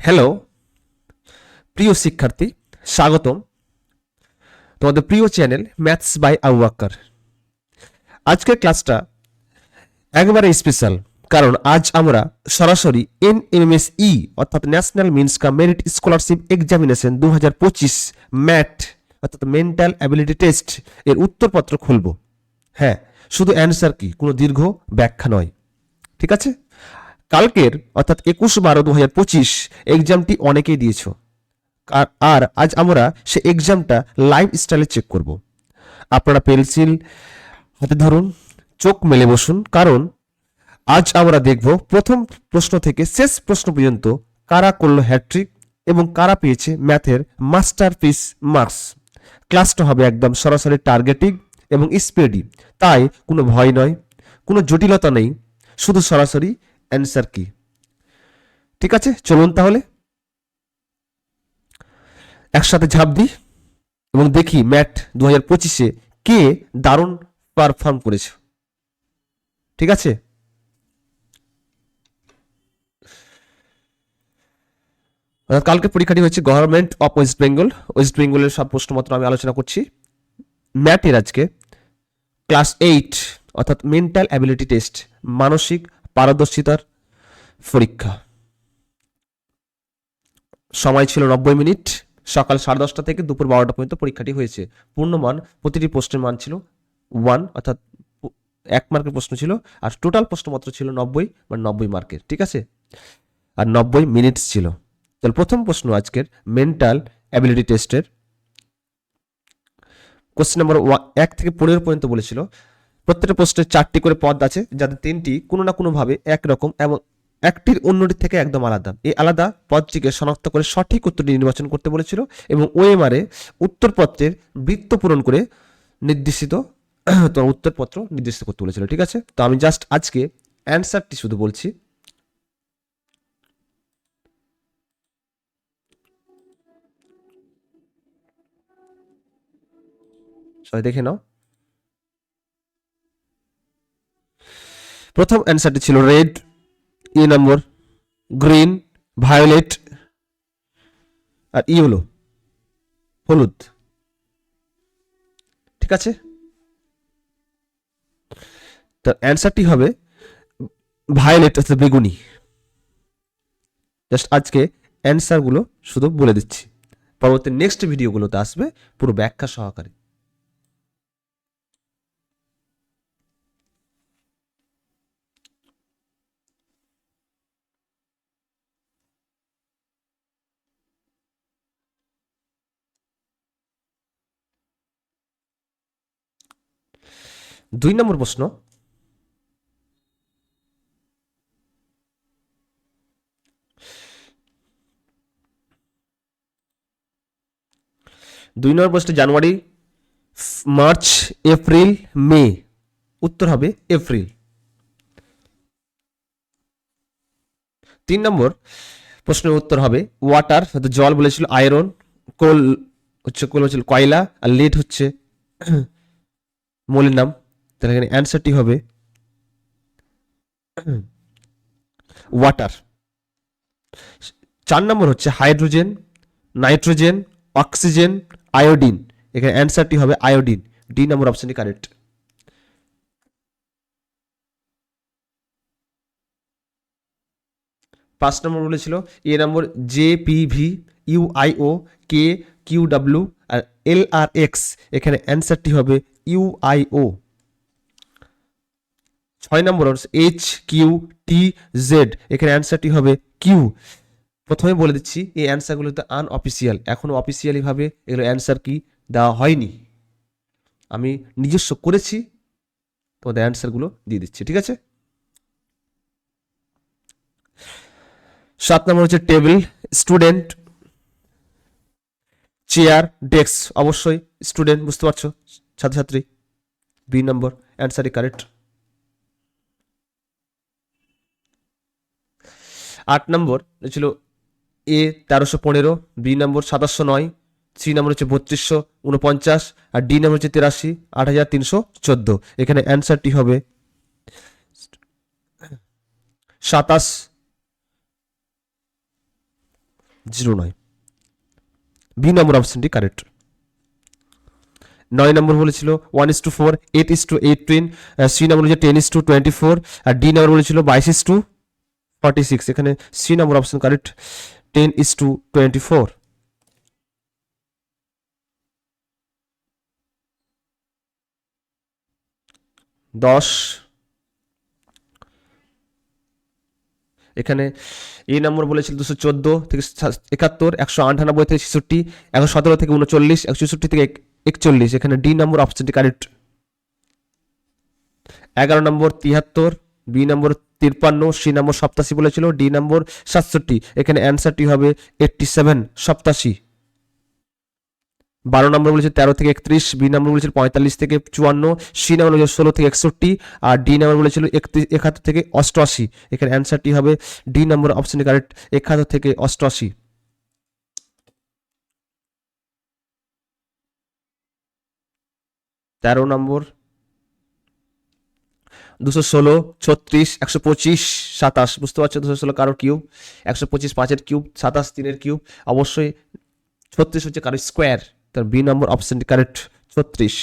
Hello প্রিয় শিক্ষার্থী, স্বাগতম। তোমাদের প্রিয় চ্যানেল ম্যাথস বাই আউয়াক্কার আজকের ক্লাসটা একবারে স্পেশাল কারণ আজ আমরা সরাসরি এন এমএস ই অর্থাৎ national means cum merit scholarship examination দু হাজার পঁচিশ ম্যাট অর্থাৎ মেন্টাল অ্যাবিলিটি টেস্ট এর উত্তরপত্র খুলব। হ্যাঁ শুধু অ্যান্সার কি, কোনো দীর্ঘ ব্যাখ্যা নয়। ঠিক আছে? কালকের, অর্থাৎ একুশ বারো দু হাজার পঁচিশ এক্সামটি অনেকেই দিয়েছ। আর আজ আমরা সে এক্সামটা লাইভ স্টাইলে চেক করব। আপনারা পেন্সিল হাতে ধরুন, চোখ মেলে বসুন, কারণ আজ আমরা দেখব প্রথম প্রশ্ন থেকে শেষ প্রশ্ন পর্যন্ত কারা করল হ্যাট্রিক এবং কারা পেয়েছে ম্যাথের মাস্টারপিস মার্কস ক্লাসটা হবে একদম সরাসরি টার্গেটিং এবং স্পিডি তাই কোনো ভয় নয়, কোনো জটিলতা নেই, শুধু সরাসরি অ্যান্সার কি? ঠিক আছে, চলুন তাহলে। একসাথে ঝাঁপ দিই এবং দেখি ম্যাট দু হাজার পঁচিশে কে দারুণ পারফর্ম করেছে। ঠিক আছে? কালকে পরীক্ষাটি হচ্ছে government of West Bengal West বেঙ্গলের সব প্রশ্নপত্র আমি আলোচনা করছি। ম্যাটের আজকে। ক্লাস এইট অর্থাৎ মেন্টাল অ্যাবিলিটি টেস্ট মানসিক পারদর্শিতার পরীক্ষা। সময় ছিল নব্বই মিনিট। সকাল সাড়ে দশটা থেকে দুপুর বারোটা পর্যন্ত পরীক্ষাটি হয়েছে। পূর্ণমান প্রতিটি প্রশ্নের মান ছিল ওয়ান, অর্থাৎ এক মার্কের প্রশ্ন ছিল আর টোটাল প্রশ্নপত্র ছিল নব্বই বা নব্বই মার্কের, ঠিক আছে? আর নব্বই মিনিটস ছিল। তাহলে প্রথম প্রশ্ন আজকের মেন্টাল অ্যাবিলিটি টেস্টের। কোশ্চেন নাম্বার এক থেকে পনেরো পর্যন্ত বলেছিল। প্রত্যেকটা প্রশ্নের চারটি করে পদ আছে, যাদের তিনটি কোনো না কোনোভাবে একরকম এবং একটির অন্যটির থেকে একদম আলাদা। এই আলাদা পদটিকে শনাক্ত করে সঠিক উত্তরটি নির্বাচন করতে বলেছিল এবং ওএমআরে উত্তরপত্রের বৃত্ত পূরণ করে নির্দেশিত, তোমার উত্তরপত্র নির্দিষ্ট করতে বলেছিল, ঠিক আছে? তো আমি জাস্ট আজকে অ্যান্সারটি শুধু বলছি। সবাই দেখে নাও। প্রথম অ্যান্সারটি ছিল রেড, ই নম্বর গ্রিন, ভায়োলেট আর ই হলো হলুদ। ঠিক আছে? তার অ্যান্সারটি হবে ভায়োলেট অর্থাৎ বেগুনি। জাস্ট আজকে অ্যান্সারগুলো শুধু বলে দিচ্ছি। পরবর্তী নেক্সট ভিডিওগুলোতে আসবে পুরো ব্যাখ্যা সহকারে। দুই নম্বর প্রশ্ন। দুই নম্বর প্রশ্ন, জানুয়ারি, মার্চ, এপ্রিল, মে। উত্তর হবে এপ্রিল। তিন নম্বর প্রশ্নের উত্তর হবে ওয়াটার জল বলেছিল, আয়রন, কোল হচ্ছে, কোল হচ্ছিল কয়লা, আর লেট হচ্ছে মৌলের নাম। তাহলে এখানে অ্যান্সারটি হবে ওয়াটার চার নম্বর হচ্ছে হাইড্রোজেন নাইট্রোজেন অক্সিজেন আয়োডিন এখানে অ্যান্সারটি হবে আয়োডিন ডি নম্বর অপশনটি কারেক্ট পাঁচ নম্বর বলেছিল A number J P V U I O K Q W R L R X এখানে অ্যান্সারটি হবে ইউ আই ও ছয় number H Q T Z এখানে অ্যান্সারটি হবে কিউ প্রথমে বলে দিচ্ছি, এই অ্যান্সারগুলো তো আনঅফিসিয়াল এখনও অফিসিয়ালিভাবে এগুলো অ্যান্সার কি দেওয়া হয়নি। আমি নিজস্ব করেছি তোমাদের অ্যান্সারগুলো দিয়ে দিচ্ছি, ঠিক আছে? সাত নম্বর হচ্ছে টেবিল স্টুডেন্ট চেয়ার ডেস্ক অবশ্যই স্টুডেন্ট বুঝতে পারছ? ছাত্রছাত্রী। দুই নম্বর অ্যান্সারই কারেক্ট আট নম্বর ছিল এ তেরোশো পনেরো, বি নম্বর সাতাশশো নয়, সি নম্বর হচ্ছে বত্রিশশো উনপঞ্চাশ আর ডি নম্বর হচ্ছে তিরাশি, আট হাজার তিনশো চোদ্দ। এখানে অ্যান্সারটি হবে সাতাশ জিরো নয়। বি নম্বর অপশনটি কারেক্ট নয় নম্বর বলেছিল one is two four eight is two eight eighteen C number বলেছে ten is two twenty four R D নম্বর বলেছিল বাইশ ইস টু ফর্টি সিক্স এখানে C number option correct ten is two twenty four দশ, এখানে এই নম্বর বলেছিল দুশো চোদ্দ থেকে একাত্তর, একশো আটানব্বই থেকে ছেষট্টি, একশো সতেরো থেকে উনচল্লিশ, একশো চৌষট্টি থেকে এক- একচল্লিশ, এখানে ডি নম্বর অপশনটি কারেক্ট এগারো নম্বর তিয়াত্তর বি নম্বর তিপ্পান্ন সি নম্বর সপ্তাশি বলেছিল, ডি নম্বর সাতষট্টি। এখানে অ্যান্সারটি হবে এইটটি সেভেন সপ্তাশি। বারো নম্বর বলেছে তেরো থেকে একত্রিশ, বি নম্বর বলেছিল পঁয়তাল্লিশ থেকে চুয়ান্ন, সি নম্বর বলেছিল ষোলো থেকে একষট্টি, আর ডি নম্বর বলেছিল একত্রিশ, একাত্তর থেকে অষ্টআশি। এখানে অ্যান্সারটি হবে ডি নম্বর অপশনটি কারেক্ট একাত্তর থেকে অষ্টআশি। তেরো নম্বর দুশো ষোলো, ছত্রিশ, একশো পঁচিশ, সাতাশ। বুঝতে পারছ? দুশো ষোলো কারোর কিউব? একশো পঁচিশ পাঁচের কিউব, সাতাশ তিনের কিউব। অবশ্যই ছত্রিশ হচ্ছে কারও স্কোয়ার। তার বি নম্বর অপশনটি কারেক্ট, ছত্রিশ।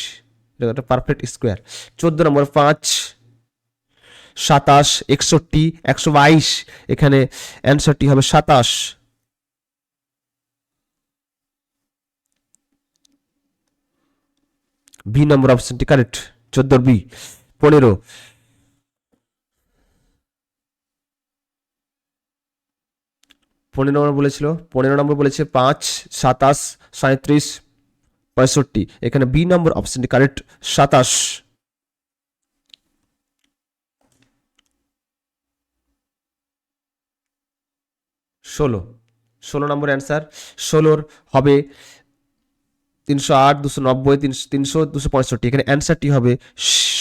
এটা একটা পারফেক্ট স্কোয়ার। চোদ্দ নম্বর পাঁচ, সাতাশ, একষট্টি, একশো বাইশ। এখানে অ্যান্সারটি হবে সাতাশ। বি নম্বর অপশনটি কারেক্ট, চোদ্দোর বি। পনেরো পনেরো নম্বর বলেছিল, পনেরো নম্বর বলেছে পাঁচ, সাতাশ সাঁত্রিশ পঁয়ষট্টি। এখানে বি নম্বর অপশনটি কারেক্ট সাতাশ। ষোলো। ষোলো নম্বর অ্যান্সার ষোলোর হবে তিনশো আট, দুশো নব্বই তিনশো তিনশো, দুশো পঁয়ষট্টি। এখানে অ্যান্সারটি হবে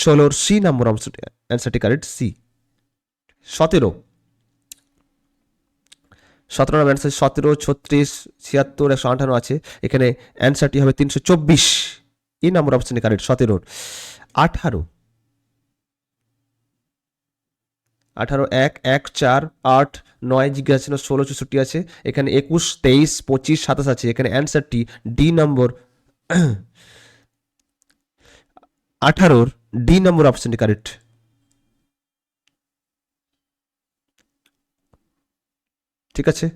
ষোলোর সি নম্বর অপশন অ্যান্সারটি কারেক্ট সি। সতেরো। সতেরো নম্বর অ্যান্সার সতেরো, ছত্রিশ, ছিয়াত্তর, একশো আঠান্ন আছে। এখানে অ্যান্সারটি হবে তিনশো চব্বিশ। এই নম্বর অপশানে কারেক্ট সতেরোর আঠারো। আঠারো, এক এক, চার, আট, নয় জিজ্ঞাসা ছিল, ষোলো, চৌষট্টি আছে। এখানে একুশ, তেইশ, পঁচিশ, সাতাশ আছে। এখানে অ্যান্সারটি ডি নম্বর আঠারোর ডি নম্বর অপশানটি কারেক্ট ঠিক আছে?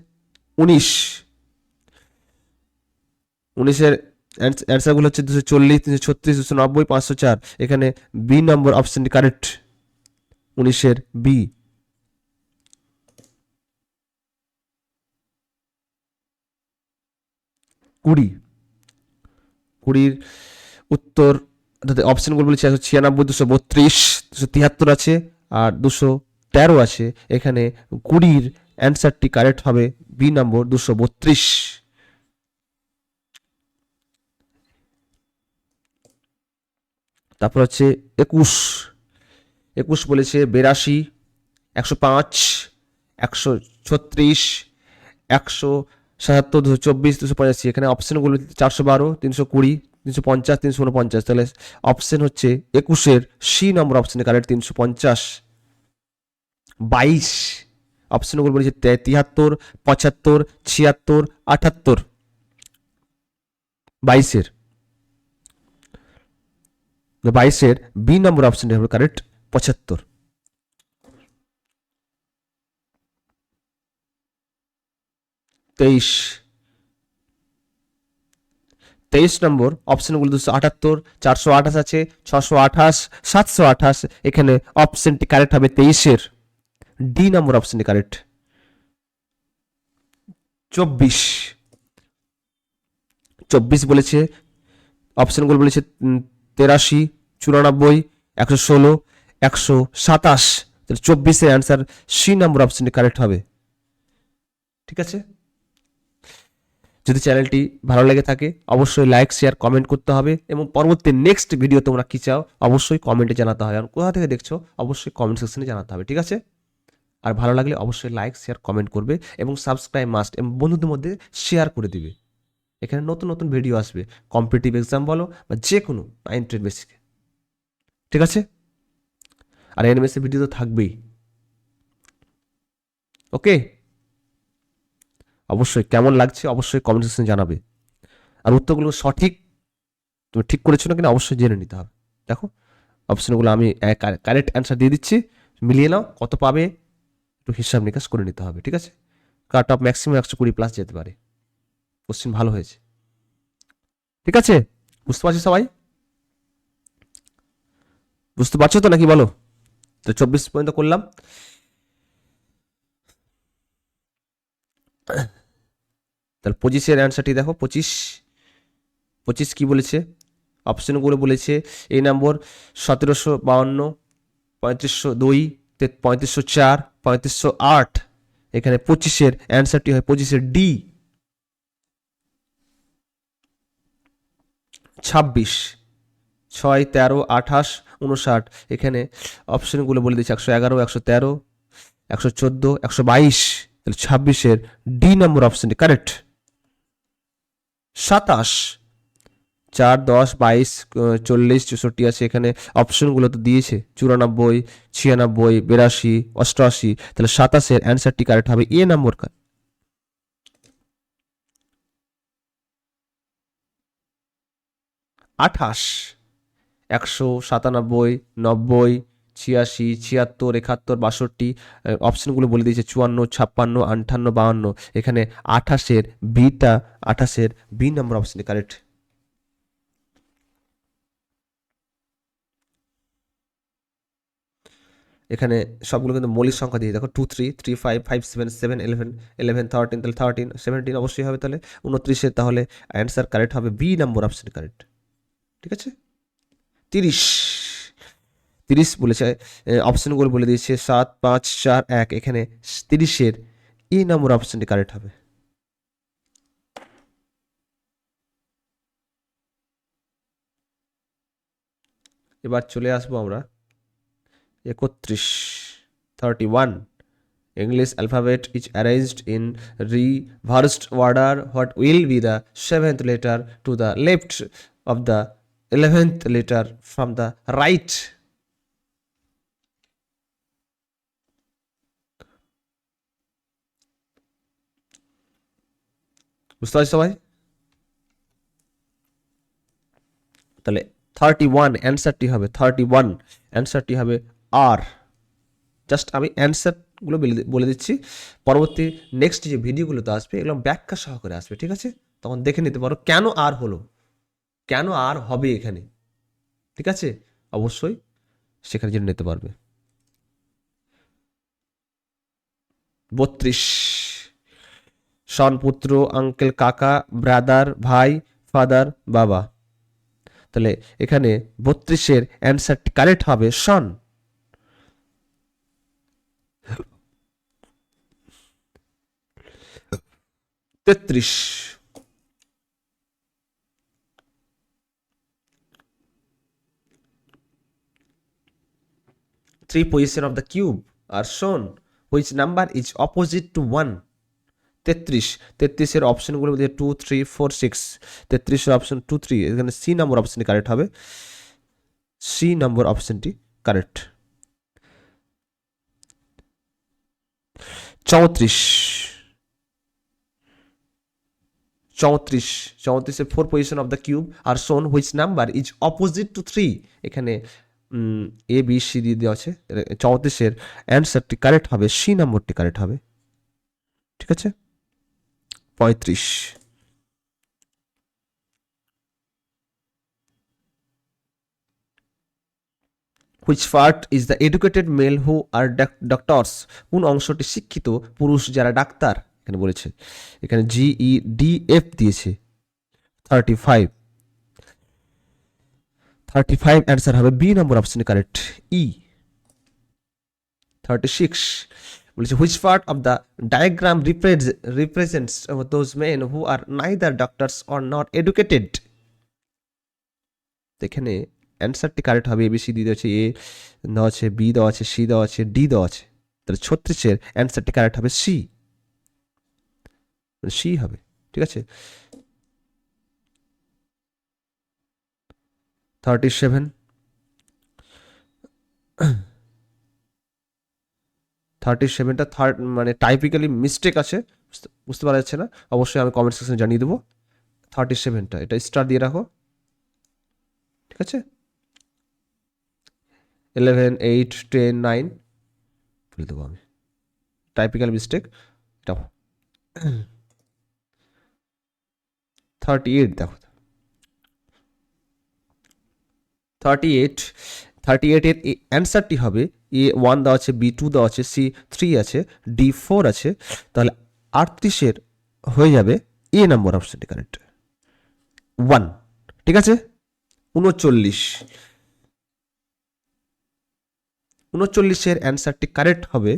উনিশ। উনিশের অ্যান্সারগুলো হচ্ছে দুশো চল্লিশ, তিনশো ছত্রিশ, দুশো নব্বই, পাঁচশো চার। এখানে বি নম্বর অপশনটি কারেক্ট উনিশের বি কুড়ি। কুড়ির উত্তর অর্থাৎ অপশনগুলো বলেছি একশো ছিয়ানব্বই, দুশো বত্রিশ, দুশো তিয়াত্তর আছে, আর দুশো তেরো আছে। এখানে কুড়ির অ্যান্সারটি কারেক্ট হবে বি নম্বর দুশো বত্রিশ। তারপর হচ্ছে একুশ। একুশ বলেছে বিরাশি, একশো পাঁচ, একশো ছত্রিশ, একশো সাতাত্তর, দুশো চব্বিশ, দুশো পঁচাশি। এখানে অপশানগুলো চারশো বারো, তিনশো কুড়ি, তিনশো পঞ্চাশ, তিনশো উনপঞ্চাশ। তাহলে অপশন হচ্ছে একুশের সি নম্বর অপশানে কারেক্ট তিনশো পঞ্চাশ। বাইশ। অপশনগুলো বলেছে তিয়াত্তর পঁচাত্তর, ছিয়াত্তর আটাত্তর বাইশের। বাইশের বি নম্বর অপশনটি হবে কারেক্ট পঁচাত্তর। তেইশ। তেইশ নম্বর অপশনগুলো দুশো আটাত্তর, চারশো আঠাশ আছে, ছশো আঠাশ, সাতশো আঠাশ, এখানে অপশনটি কারেক্ট হবে তেইশের। ডি নম্বর অপশনটি কারেক্ট। চব্বিশ। চব্বিশ বলেছে অপশনগুলো বলেছে তেরাশি, চুরানব্বই, একশো ষোলো, একশো সাতাশ। তাহলে চব্বিশের অ্যান্সার সি নম্বর অপশনটি কারেক্ট হবে। ঠিক আছে? যদি চ্যানেলটি ভালো লেগে থাকে, অবশ্যই লাইক, শেয়ার, কমেন্ট করতে হবে এবং পরবর্তী নেক্সট ভিডিও তোমরা কী চাও, অবশ্যই কমেন্টে জানাতে হবে। আর কোথা থেকে দেখছ, অবশ্যই কমেন্ট সেকশনে জানাতে হবে। ঠিক আছে? আর ভালো লাগলে অবশ্যই লাইক শেয়ার কমেন্ট করবে এবং সাবস্ক্রাইব মাস্ট এবং বন্ধুদের মধ্যে শেয়ার করে দিবে। এখানে নতুন নতুন ভিডিও আসবে। কম্পিটিটিভ এক্সাম বলো বা যে কোনো নাইন টেন বেসিকে ঠিক আছে? আর এনএমএসের ভিডিও তো থাকবেই। ওকে অবশ্যই কেমন লাগছে অবশ্যই কমেন্ট সেকশনে জানাবে। আর উত্তরগুলো সঠিক তুমি ঠিক করেছ না কিনা অবশ্যই জেনে নিতে হবে। দেখো অপশনগুলো আমি কারেক্ট অ্যান্সার দিয়ে দিচ্ছি। মিলিয়ে নাও, কত পাবে? একটু হিসাব নিকাশ করে নিতে হবে, ঠিক আছে? কাট অফ ম্যাক্সিমাম একশো কুড়ি প্লাস যেতে পারে। কোশ্চিন ভালো হয়েছে। ঠিক আছে? বুঝতে পারছি সবাই? বুঝতে পারছ তো নাকি বলো? তো চব্বিশ পর্যন্ত করলাম। তাহলে পঁচিশের অ্যান্সারটি দেখো, পঁচিশ। পঁচিশ কি বলেছে? অপশনগুলো বলেছে, এই নম্বর সতেরোশো বাউন্ন, পঁয়ত্রিশশো দুই পঁয়ত্রিশশো চার পঁয়ত্রিশশো আট। এখানে পঁচিশের অ্যান্সারটি হয় পঁচিশের ডি। ছাব্বিশ। ছয়, তেরো, আঠাশ, উনষাট। এখানে অপশনগুলো বলে দিচ্ছে একশো এগারো, একশো তেরো, একশো চোদ্দ, একশো বাইশ। তাহলে ছাব্বিশের ডি নম্বর অপশনটি, কারেক্ট। সাতাশ। চার, দশ, বাইশ চল্লিশ, চৌষট্টি আছে এখানে। অপশনগুলো তো দিয়েছে। চুরানব্বই, ছিয়ানব্বই, বিরাশি, অষ্টআশি, তাহলে সাতাশের অ্যান্সারটি কারেক্ট হবে এ নম্বর কার আঠাশ, একশো সাতানব্বই, নব্বই, ছিয়াশি, ছিয়াত্তর, একাত্তর, বাষট্টি অপশনগুলো বলে দিয়েছে চুয়ান্ন, ছাপ্পান্ন আটান্ন বাহান্ন। এখানে আঠাশের বিটা আঠাশের বি নম্বর অপশনটি কারেক্ট এখানে সবগুলো কিন্তু মৌলিক সংখ্যা দিয়ে, দেখো two three three five five seven seven eleven eleven thirteen তাহলে থার্টিন সেভেন্টিন অবশ্যই হবে তাহলে। উনত্রিশের তাহলে অ্যান্সার কারেক্ট হবে বি নম্বর অপশন কারেক্ট ঠিক আছে? তিরিশ। তিরিশ বলেছে অপশনগুলো বলে দিয়েছে, সাত, পাঁচ, চার, এক, এখানে তিরিশের ই নম্বর অপশনটি কারেক্ট হবে। এবার চলে আসব আমরা একত্রিশ thirty one English alphabet is arranged in reversed order. What will be the seventh letter to the left of the eleventh letter from the right? বুঝতে পারছি সবাই তাহলে থার্টি ওয়ান অ্যান্সারটি হবে থার্টি ওয়ান অ্যান্সারটি হবে আর। জাস্ট আমি অ্যান্সারগুলো বলে দিচ্ছি। পরবর্তী নেক্সট যে ভিডিওগুলোতে আসবে, এগুলো ব্যাখ্যা সহকারে আসবে, ঠিক আছে? তখন দেখে নিতে পারো কেন আর হলো। কেন আর হবে এখানে? ঠিক আছে? অবশ্যই সেখানে জেনে নিতে পারবে। বত্রিশ। সন পুত্র আঙ্কেল কাকা ব্রাদার ভাই ফাদার বাবা। তাহলে এখানে বত্রিশের অ্যান্সারটি কারেক্ট হবে সন। তেত্রিশ। Three position of the cube are shown, which number is opposite to 1 তেত্রিশ। তেত্রিশের অপশনগুলো মধ্যে টু থ্রি ফোর সিক্স তেত্রিশের অপশন টু থ্রি এখানে সি নম্বর অপশনটি কারেক্ট হবে। সি নম্বর অপশনটি কারেক্ট চৌত্রিশ। চৌত্রিশ চৌত্রিশের four position of the cube are shown which number is opposite to three এখানে এ বি সি দিয়ে দেওয়া আছে। চৌত্রিশের অ্যান্সারটি কারেক্ট হবে সি নম্বরটি কারেক্ট হবে। ঠিক আছে? পঁয়ত্রিশ। Which part is the educated male who are doctors কোন অংশটি শিক্ষিত? পুরুষ যারা ডাক্তার? এখানে বলেছে। এখানে জিই ডি এফ দিয়েছে। Thirty five thirty five answer হবে বি নম্বর অপশন কারেক্ট ই থার্টি সিক্স বলেছে which part of the diagram represents those men who are neither doctors or not educated এখানে অ্যান্সারটি কারেক্ট হবে। এবিসি দিয়ে দেওয়া আছে। এ দেওয়া আছে বি দেওয়া আছে সি দেওয়া আছে ডি দেওয়া আছে। তাহলে ছত্রিশের অ্যান্সারটি কারেক্ট হবে সি সি হবে, ঠিক আছে? থার্টি সেভেন থার্টি সেভেনটা থার্ড মানে টাইপিক্যালি মিস্টেক আছে, বুঝতে পারা যাচ্ছে না? অবশ্যই আমি কমেন্ট সেকশনে জানিয়ে দেবো। থার্টি সেভেনটা এটা স্টার দিয়ে রাখো, ঠিক আছে? ইলেভেন এইট টেন নাইন বলে দেবো আমি। টাইপিক্যাল মিস্টেক এটা থার্টি এইট দেখো থার্টি এইট থার্টি এইটের অ্যান্সারটি হবে এ ওয়ান দেওয়া আছে বি টু দেওয়া আছে সি থ্রি আছে ডি ফোর আছে। তাহলে আটত্রিশের হয়ে যাবে এ নম্বর অপশনটি কারেক্ট ওয়ান ঠিক আছে? উনচল্লিশ। উনচল্লিশের অ্যান্সারটি কারেক্ট হবে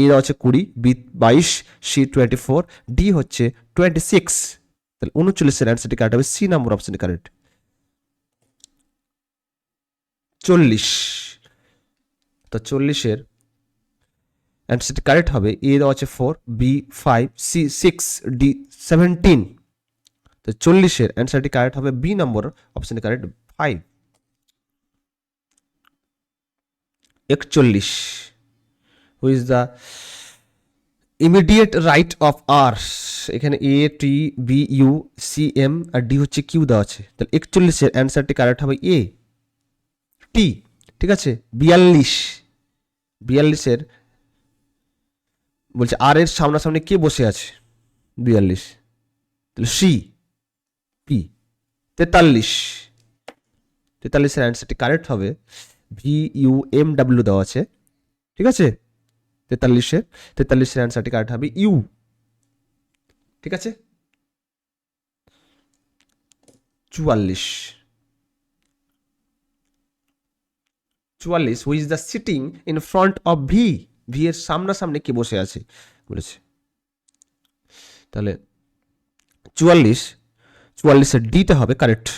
এ আছে কুড়ি, বি বাইশ, সি টোয়েন্টি ফোর ডি হচ্ছে টোয়েন্টি সিক্স তাহলে উনচল্লিশের অ্যান্সারটি কারেক্ট হবে সি নম্বর অপশনটি কারেক্ট। চল্লিশ। তো চল্লিশের অ্যান্সারটি কারেক্ট হবে এ দেওয়া আছে four B five C six D seventeen তো চল্লিশের অ্যান্সারটি কারেক্ট হবে বি নম্বর অপশনটি কারেক্ট ফাইভ একচল্লিশ। Who is the immediate right of R এখানে A T B U C M R D হচ্ছে কিউ দেওয়া আছে। তাহলে একচল্লিশের অ্যান্সারটি কারেক্ট হবে এ টি ঠিক আছে? বিয়াল্লিশ। বিয়াল্লিশের বলছে আর এর সামনাসামনি কে বসে আছে? বিয়াল্লিশ। তাহলে সি পি তেতাল্লিশ। তেতাল্লিশের অ্যান্সারটি কারেক্ট হবে। ভি ইউ এম ডাব্লিউ দেওয়া আছে। ঠিক আছে? তেতাল্লিশের তেতাল্লিশের অ্যান্সারটি কারেক্ট হবে? ইউ। ঠিক আছে? চুয়াল্লিশ। চুয়াল্লিশ who's the sitting in front of V V এর সামনাসামনি কে বসে আছে? বলেছে। তাহলে চুয়াল্লিশ, চুয়াল্লিশের ডিটা হবে কারেক্ট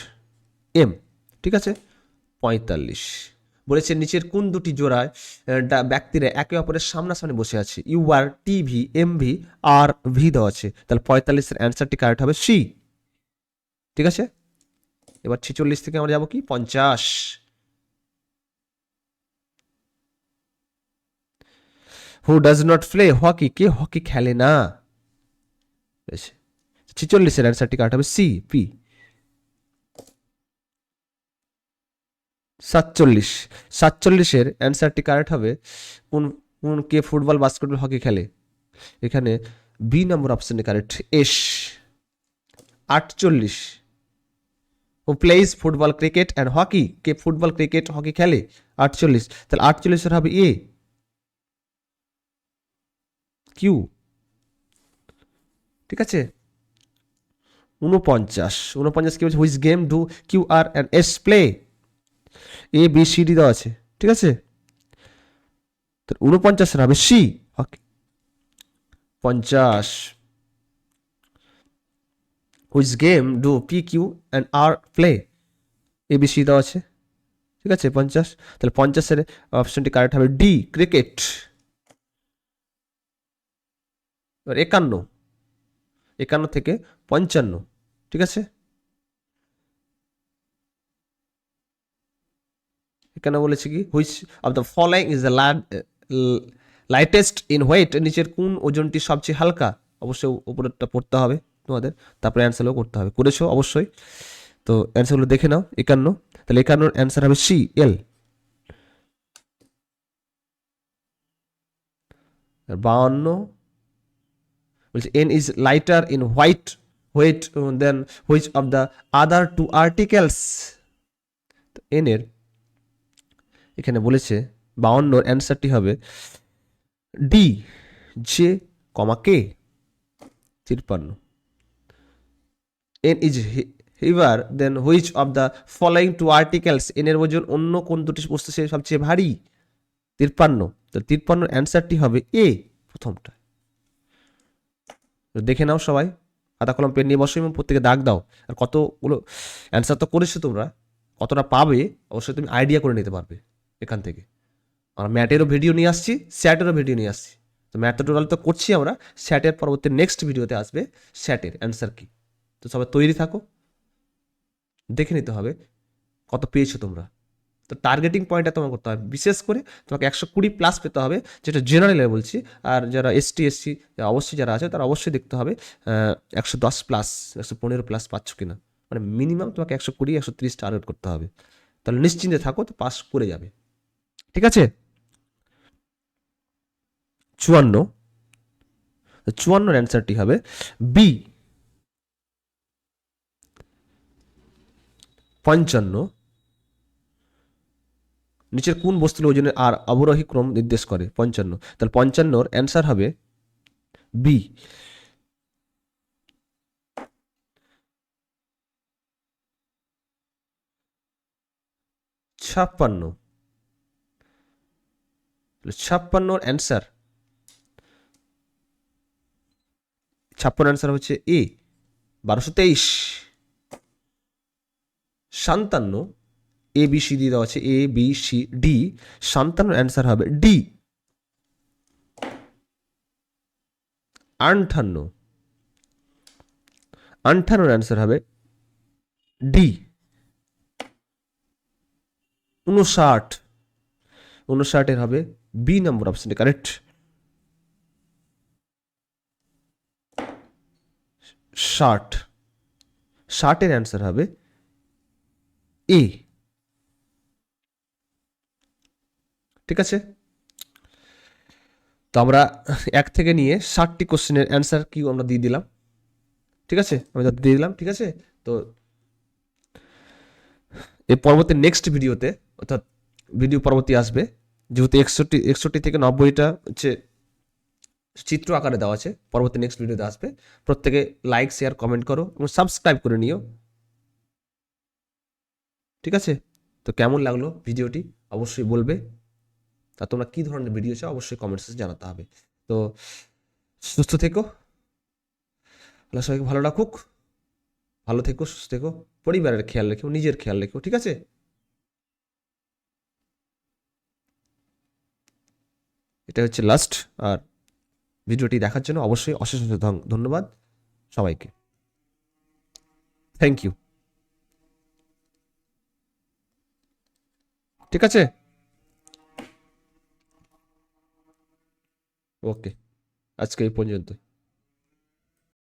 এম ঠিক আছে? পঁয়তাল্লিশ। বলেছে, নিচের কোন দুটি জোড়ায় ব্যক্তিরা একে অপরের সামনাসামনি বসে আছে? U R T V M V R V দেওয়া আছে। তাহলে পঁয়তাল্লিশের অ্যান্সারটি কারেক্ট হবে সি। ঠিক আছে? এবার ছেচল্লিশ থেকে আমরা যাব কি? পঞ্চাশ। Who does not play hockey K hockey খেলে না? ছেচল্লিশের অ্যান্সারটি কারেক্ট হবে সি, পি। সাতচল্লিশ। সাতচল্লিশের অ্যান্সারটি কারেক্ট হবে কোন কোন, কে ফুটবল, বাস্কেটবল, হকি খেলে? এখানে বি নম্বর অপশনে কারেক্ট। এস। আটচল্লিশ। O plays football cricket and hockey K football cricket hockey খেলে? আটচল্লিশ। তাহলে আটচল্লিশের হবে এ কিউ ঠিক আছে? উনপঞ্চাশ উনপঞ্চাশ কি বলছে which game do Q R and S play A B C D দেওয়া আছে। ঠিক আছে? তো উনপঞ্চাশের হবে সি হকি পঞ্চাশ। Which game do P Q and R play A B C দেওয়া আছে। ঠিক আছে? পঞ্চাশ। তাহলে পঞ্চাশের অপশনটি কারেক্ট হবে ডি ক্রিকেট এবার একান্ন। একান্ন থেকে পঞ্চান্ন। ঠিক আছে? এখানে বলেছে কি which of the following is the lightest in weight নিচের কোন ওজনটি সবচেয়ে হালকা? অবশ্যই উপরেরটা পড়তে হবে তোমাদের। তারপরে অ্যান্সারও করতে হবে। করেছ? অবশ্যই। তো অ্যান্সারগুলো দেখে নাও। একান্ন। তাহলে একান্নর অ্যান্সার হবে সি এল বাউন্ন। বলছে N is lighter in white weight then which of the other two articles N এর এখানে বলেছে, বাউন্নর অ্যান্সারটি হবে D, J, comma K? তিরপান্ন। N is heavier, then which of the following two articles এনের ওজন অন্য কোন দুটি বস্তু সে সবচেয়ে ভারী? তিরপান্ন। তো তিরপান্নর অ্যান্সারটি হবে এ, প্রথমটা। দেখে নাও সবাই খাতা কলম পেন নিয়ে বসো এবং প্রত্যেকে দাগ দাও। আর কতগুলো অ্যান্সার তো করেছ তোমরা, কতটা পাবে, অবশ্যই তুমি আইডিয়া করে নিতে পারবে। এখান থেকে। আমরা ম্যাটেরও ভিডিও নিয়ে আসছি, স্যাটেরও ভিডিও নিয়ে আসছি। তো ম্যাথ টোটাল তো করছি আমরা। স্যাটের পরবর্তী নেক্সট ভিডিওতে আসবে স্যাটের অ্যান্সার কি। তো সবাই তৈরি থাকো। দেখে নিতে হবে কত পেয়েছ তোমরা। তো টার্গেটিং পয়েন্টটা তোমার করতে হবে। বিশেষ করে তোমাকে একশো কুড়ি প্লাস পেতে হবে, যেটা জেনারেলে বলছি। আর যারা এসটি এসসি অবশ্যই যারা আছে, তারা অবশ্যই দেখতে হবে একশো দশ প্লাস একশো পনেরো প্লাস পাচ্ছ কিনা। মানে মিনিমাম তোমাকে একশো কুড়ি, একশো তিরিশ টার্গেট করতে হবে। তাহলে নিশ্চিন্তে থাকো, তো পাস করে যাবে। ঠিক আছে? চুয়ান্ন। চুয়ান্নর অ্যান্সারটি হবে বি পঞ্চান্ন। নিচের কোন বস্তুর ওজনের আর অবরোহী ক্রম নির্দেশ করে? পঞ্চান্ন। তাহলে পঞ্চান্নর অ্যান্সার হবে বি ছাপ্পান্ন। ছাপ্পান্নর অ্যান্সার ছাপ্পান্ন অ্যান্সার হচ্ছে এ বারোশো তেইশ। সাতান্ন এ বি সি দিয়ে দেওয়া আছে এ বি সি ডি সাতান্ন অ্যান্সার হবে ডি আটান্ন আটান্নর অ্যান্সার হবে ডি উনষাট উনষাটের হবে বি নম্বর অপশনটি কারেক্ট ষাট ষাটের অ্যান্সার হবে এ ঠিক আছে? তো আমরা এক থেকে নিয়ে ষাটটি কোশ্চেনের অ্যান্সার কি আমরা দিয়ে দিলাম? ঠিক আছে? আমি দিয়ে দিলাম, ঠিক আছে? তো এই পরবর্তী নেক্সট ভিডিওতে অর্থাৎ ভিডিও পরবর্তী আসবে যেহেতু একষট্টি একষট্টি থেকে নব্বইটা হচ্ছে চিত্র আকারে দেওয়া আছে, পরবর্তী নেক্সট ভিডিওতে আসবে। প্রত্যেকে লাইক শেয়ার কমেন্ট করো এবং সাবস্ক্রাইব করে নিও। ঠিক আছে? তো কেমন লাগল ভিডিওটি অবশ্যই বলবে। তা তোমরা কী ধরনের ভিডিও চাও? অবশ্যই কমেন্টসে জানাতে হবে। তো সুস্থ থেকো। আল্লাহ সবাইকে ভালো রাখুক। ভালো থেকো, সুস্থ থেকো। পরিবারের খেয়াল রেখো, নিজের খেয়াল রেখো, ঠিক আছে? এটা হচ্ছে লাস্ট আর ভিডিওটি দেখার জন্য অবশ্যই অশেষ ধন্যবাদ সবাইকে। থ্যাংক ইউ ঠিক আছে? ওকে আজকে এই পর্যন্ত